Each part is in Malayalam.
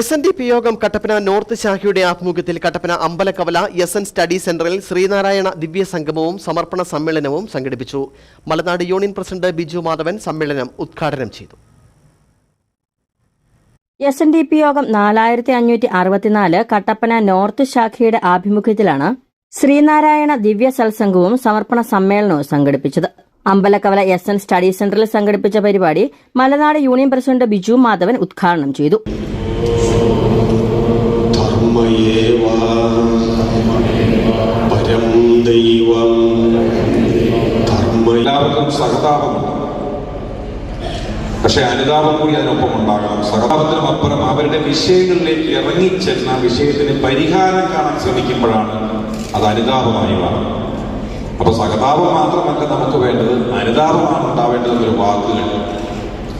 എസ് എൻ ഡി പി യോഗം കട്ടപ്പന നോർത്ത് ശാഖയുടെ ആഭിമുഖ്യത്തിൽ Kattappana Ambalakavala S N study സെന്ററിൽ ശ്രീനാരായണ ദിവ്യ സംഗമവും സമർപ്പണ സമ്മേളനവും സംഘടിപ്പിച്ചു. മലനാട് യൂണിയൻ പ്രസിഡന്റ് ബിജു മാധവൻ സമ്മേളനം ഉദ്ഘാടനം ചെയ്തു. എസ് എൻ ഡി പി യോഗം നാലായിരത്തി അഞ്ഞൂറ്റി അറുപത്തിനാല് കട്ടപ്പന നോർത്ത് ശാഖയുടെ ആഭിമുഖ്യത്തിലാണ് ശ്രീനാരായണ ദിവ്യ സത്സംഗവും സമർപ്പണ സമ്മേളനവും സംഘടിപ്പിച്ചത്. അമ്പലക്കവല എസ് എൻ സ്റ്റഡി സെന്ററിൽ സംഘടിപ്പിച്ച പരിപാടി മലനാട് യൂണിയൻ പ്രസിഡന്റ് ബിജു മാധവൻ ഉദ്ഘാടനം ചെയ്തു. ധർമ്മയേവ പരം ദൈവം. ധർമ്മ എല്ലാവർക്കും സഹതാപമുണ്ട് പക്ഷെ അനുതാപം കൂടി അതിനൊപ്പം ഉണ്ടാകണം സഹതാപത്തിനും അപ്പുറം അവരുടെ വിഷയങ്ങളിലേക്ക് ഇറങ്ങിച്ചെന്ന വിഷയത്തിന് പരിഹാരം കാണാൻ ശ്രമിക്കുമ്പോഴാണ് അത് അനുതാപമായി മാറുന്നത്. അപ്പൊ സഹതാപം മാത്രമല്ല നമുക്ക് വേണ്ടത് അനുതാപമാണ് ഒരു വാക്കുകൾ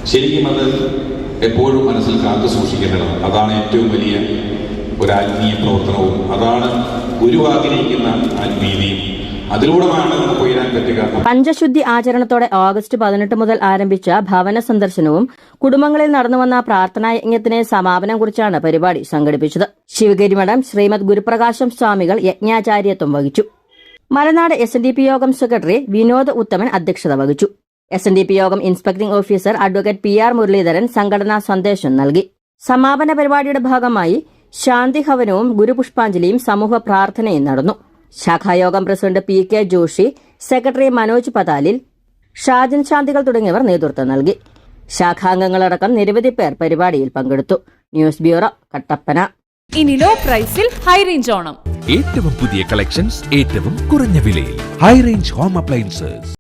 ശരിക്കും അത് എപ്പോഴും മനസ്സിൽ കാത്തു സൂക്ഷിക്കേണ്ടതാണ്. അതാണ് ഏറ്റവും വലിയ ഒരു ആത്മീയ പ്രവർത്തനവും. അതാണ് ഗുരു ആഗ്രഹിക്കുന്ന ആത്മീയതയും പഞ്ചശുദ്ധി ആചരണത്തോടെ ഓഗസ്റ്റ് പതിനെട്ട് മുതൽ ആരംഭിച്ച ഭവന സന്ദർശനവും കുടുംബങ്ങളിൽ നടന്നുവന്ന പ്രാർത്ഥനായജ്ഞത്തിന് സമാപനം കുറിച്ചാണ് പരിപാടി സംഘടിപ്പിച്ചത്. ശിവഗിരി മഠം ശ്രീമദ് ഗുരുപ്രകാശം സ്വാമികൾ യജ്ഞാചാര്യത്വം വഹിച്ചു. മലനാട് എസ് യോഗം സെക്രട്ടറി വിനോദ് ഉത്തമൻ അധ്യക്ഷത വഹിച്ചു. S N D P Yogam inspecting officer advocate P R Muraleedharan സംഘടനാ സന്ദേശം നൽകി സമാപന പരിപാടിയുടെ ഭാഗമായി ശാന്തി ഹവനവും ഗുരുപുഷ്പാഞ്ജലിയും സമൂഹ പ്രാർത്ഥനയും നടന്നു. ശാഖായോഗം president P K Joshy secretary Manoj Pathalil Shajan ശാന്തികൾ തുടങ്ങിയവർ നേതൃത്വം നൽകി. ശാഖാംഗങ്ങളടക്കം നിരവധി പേർ പരിപാടിയിൽ പങ്കെടുത്തു. News bureau Kattappana. ഇനി ലോ പ്രൈസിൽ ഹൈ റേഞ്ച് ഓണം. ഏറ്റവും പുതിയ കളക്ഷൻസ് ഏറ്റവും കുറഞ്ഞ വിലയിൽ. High range home appliances.